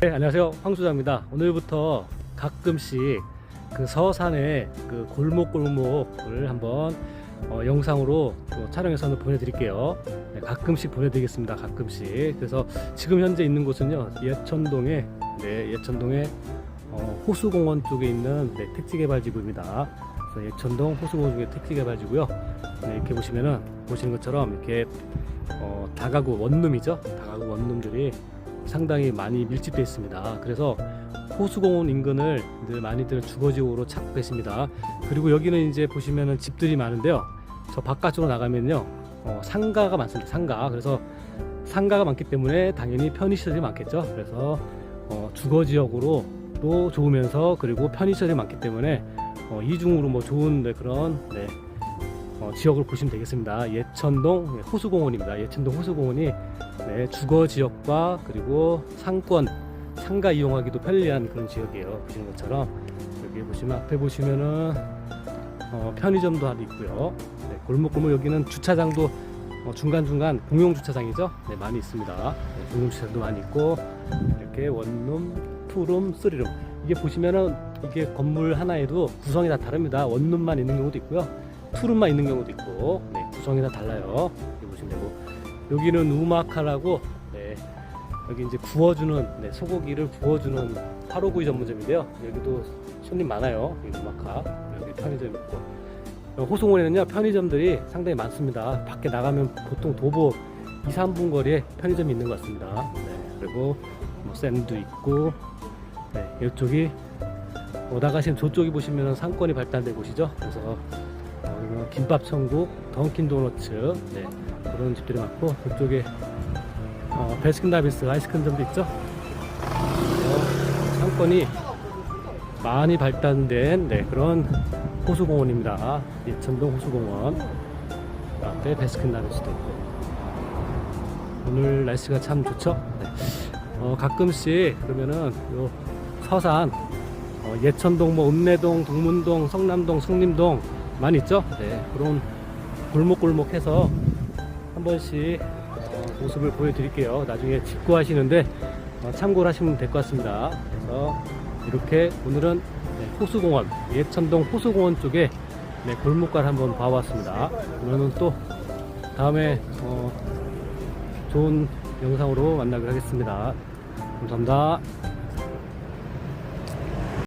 네, 안녕하세요. 황수자입니다. 오늘부터 가끔씩 그 서산의 그 골목골목을 한번 어, 영상으로 또 촬영해서 한번 보내드릴게요. 네, 가끔씩 보내드리겠습니다. 가끔씩. 그래서 지금 현재 있는 곳은요, 예천동에, 네, 예천동에 어, 호수공원 쪽에 있는 네, 택지개발지구입니다. 그래서 예천동 호수공원 쪽에 택지개발지고요. 네, 이렇게 보시면은 보시는 것처럼 이렇게 어, 다가구 원룸이죠. 다가구 원룸들이 상당히 많이 밀집되어 있습니다. 그래서 호수공원 인근을 늘 많이들 주거지역으로 찾고 계십니다. 그리고 여기는 이제 보시면은 집들이 많은데요. 저 바깥쪽으로 나가면요, 어, 상가가 많습니다. 상가. 그래서 상가가 많기 때문에 당연히 편의시설이 많겠죠. 그래서 어, 주거지역으로 또 좋으면서 그리고 편의시설이 많기 때문에 어, 이중으로 뭐 좋은 네, 그런 네, 어, 지역을 보시면 되겠습니다. 예천동 네, 호수공원입니다. 예천동 호수공원이 네, 주거 지역과 그리고 상권 상가 이용하기도 편리한 그런 지역이에요. 보시는 것처럼 여기 보시면 앞에 보시면은 어, 편의점도 하나 있고요. 네, 골목골목 여기는 주차장도 어, 중간중간 공용 주차장이죠. 네, 많이 있습니다. 네, 공용 주차장도 많이 있고 이렇게 원룸, 투룸, 쓰리룸 이게 보시면은 이게 건물 하나에도 구성이 다 다릅니다. 원룸만 있는 경우도 있고요. 투룸만 있는 경우도 있고 네, 구성이 다 달라요. 여기 보시면 되고 여기는 우마카라고 네, 여기 이제 구워주는 네, 소고기를 구워주는 화로구이 전문점인데요. 여기도 손님 많아요. 여기 우마카 여기 편의점 있고 어, 호송원에는요 편의점들이 상당히 많습니다. 밖에 나가면 보통 도보 2, 3분 거리에 편의점이 있는 것 같습니다. 네, 그리고 뭐 쌤도 있고 네, 이쪽이 오다 가시면 저쪽이 보시면 상권이 발달된 곳이죠. 그래서 어, 이거 김밥 천국, 던킨 도너츠 네, 그런 집들이 많고 그쪽에 어, 베스킨라빈스 아이스크림점도 있죠. 그래서 상권이 많이 발달된 네, 그런 호수공원입니다. 예천동 호수공원 그 앞에 베스킨라빈스도 있고 오늘 날씨가 참 좋죠. 네. 어, 가끔씩 그러면은 요 서산 어, 예천동, 뭐 읍내동, 동문동, 성남동, 성림동 많이 있죠. 네, 그런 골목골목해서 한 번씩 어, 모습을 보여드릴게요. 나중에 집 구하시는데 어, 참고를 하시면 될 것 같습니다. 그래서 이렇게 오늘은 네, 호수공원, 예천동 호수공원 쪽에 네, 골목갈 한번 봐봤습니다. 그러면 또 다음에 어, 좋은 영상으로 만나기로 하겠습니다. 감사합니다.